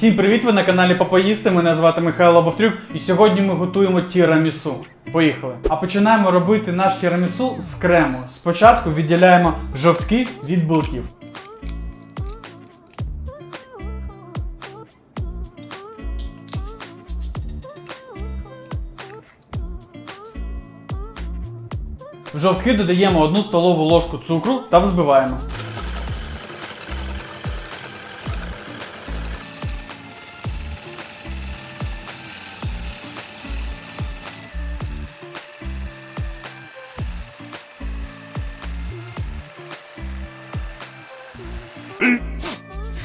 Всім привіт! Ви на каналі Попоїсти. Мене звати Михайло Бовтрюк, і сьогодні ми готуємо тірамісу. Поїхали! А починаємо робити наш тірамісу з крему. Спочатку відділяємо жовтки від білків. В жовтки додаємо 1 столову ложку цукру та взбиваємо.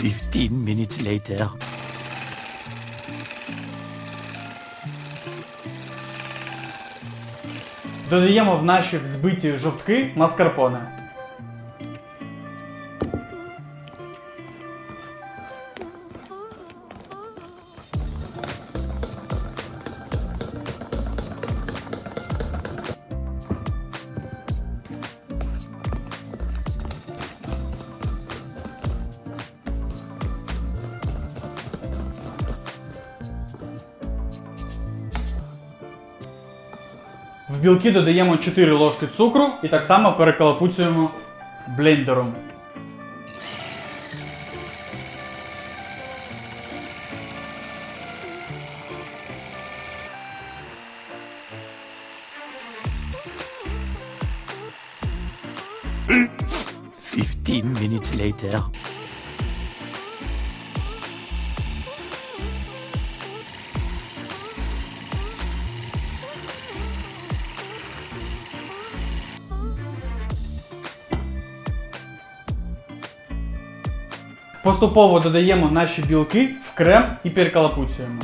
Fifteen minutes later. Додаємо в наші взбиті жовтки маскарпоне. В білки додаємо 4 ложки цукру і так само перекалапуцюємо блендером. Later. Поступово додаємо наші білки в крем і перекалапуцюємо.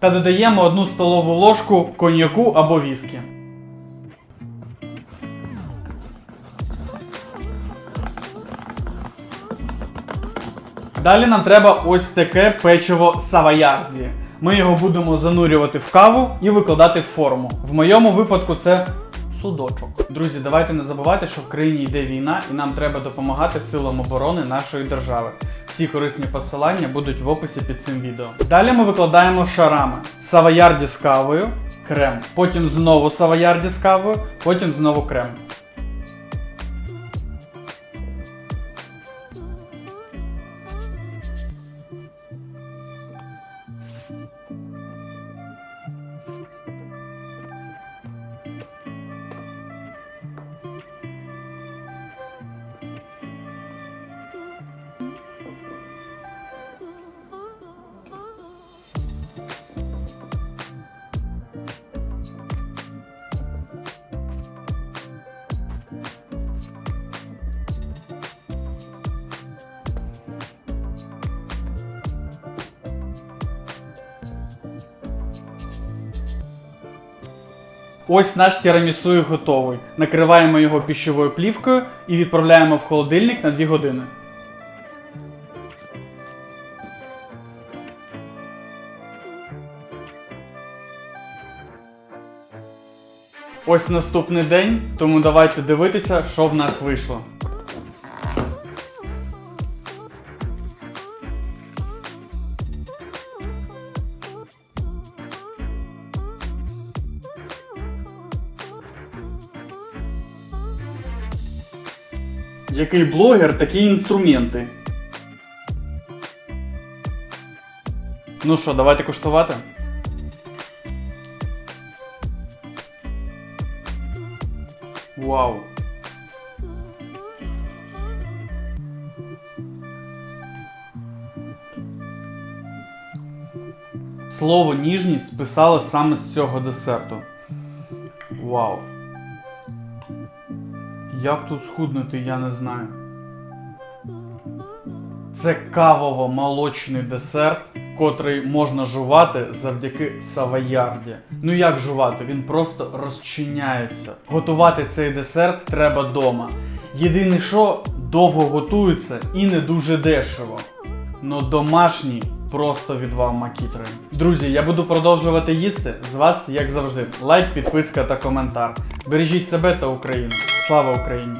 Та додаємо 1 столову ложку коньяку або віскі. Далі нам треба ось таке печиво саваярді. Ми його будемо занурювати в каву і викладати в форму. В моєму випадку це судочок. Друзі, давайте не забувайте, що в країні йде війна і нам треба допомагати силам оборони нашої держави. Всі корисні посилання будуть в описі під цим відео. Далі ми викладаємо шарами саваярді з кавою, крем, потім знову саваярді з кавою, потім знову крем. Ось наш тірамісу готовий. Накриваємо його піщовою плівкою і відправляємо в холодильник на 2 години. Ось наступний день, тому давайте дивитися, що в нас вийшло. Який блогер, такі інструменти. Ну що, давайте куштувати. Вау. Слово ніжність писали саме з цього десерту. Вау. Як тут схуднути, я не знаю. Це кавово-молочний десерт, котрий можна жувати завдяки савоярді. Ну як жувати? Він просто розчиняється. Готувати цей десерт треба вдома. Єдине, що довго готується і не дуже дешево. Но домашній просто від вам макітри. Друзі, я буду продовжувати їсти. З вас, як завжди, лайк, підписка та коментар. Бережіть себе та Україну. Слава Україні!